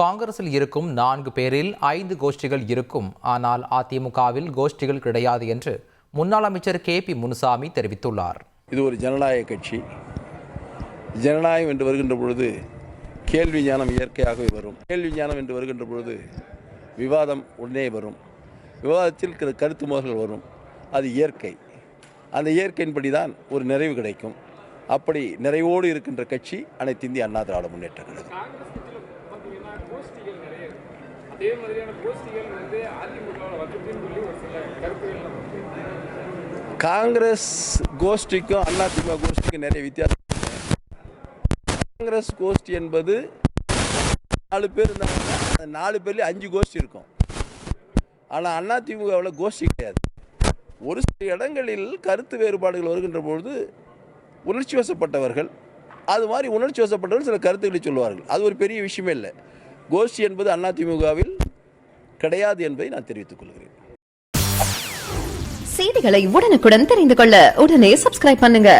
காங்கிரஸில் இருக்கும் நான்கு பேரில் ஐந்து கோஷ்டிகள் இருக்கும். ஆனால் அதிமுகவில் கோஷ்டிகள் கிடையாது என்று முன்னாள் அமைச்சர் கே பி முனுசாமி தெரிவித்துள்ளார். இது ஒரு ஜனநாயக கட்சி. ஜனநாயகம் என்று வருகின்ற பொழுது கேள்வி ஞானம் இயற்கையாகவே வரும். கேள்வி ஞானம் என்று வருகின்ற பொழுது விவாதம் உடனே வரும். விவாதத்தில் கருத்து மோதல்கள் வரும். அது இயற்கை. அந்த இயற்கையின்படி தான் ஒரு நிறைவு கிடைக்கும். அப்படி நிறைவோடு இருக்கின்ற கட்சி அனைத்து இந்திய அண்ணா திராவிட முன்னேற்ற கழகம். கோஷ்டிகள் நிறைய இருக்கு அதே மாதிரியான கோஷ்டிகள் வந்து அதிமுகவில் வந்துச்சுன்னு சொல்லி ஒரு சில கருத்துகள் காங்கிரஸ் கோஷ்டிக்கும் அதிமுக கோஷ்டிக்கும் நிறைய வித்தியாசம். காங்கிரஸ் கோஷ்டி என்பது நாலு பேர் இருந்தாங்கன்னா அந்த நாலு பேர்லேயும் அஞ்சு கோஷ்டி இருக்கும். ஆனால் அதிமுகவில் கோஷ்டி கிடையாது. ஒரு சில இடங்களில் கருத்து வேறுபாடுகள் வருகின்ற பொழுது உணர்ச்சி வசப்பட்டவர்கள் அது மாதிரி உணர்ச்சி வசப்பட்டவர்கள் சில கருத்துக்களை சொல்லுவார்கள். அது ஒரு பெரிய விஷயமே இல்லை. கோஷ்டி என்பது அதிமுகவில் கிடையாது என்பதை நான் தெரிவித்துக் கொள்கிறேன். செய்திகளை உடனுக்குடன் தெரிந்து கொள்ள உடனே சப்ஸ்கிரைப் பண்ணுங்க.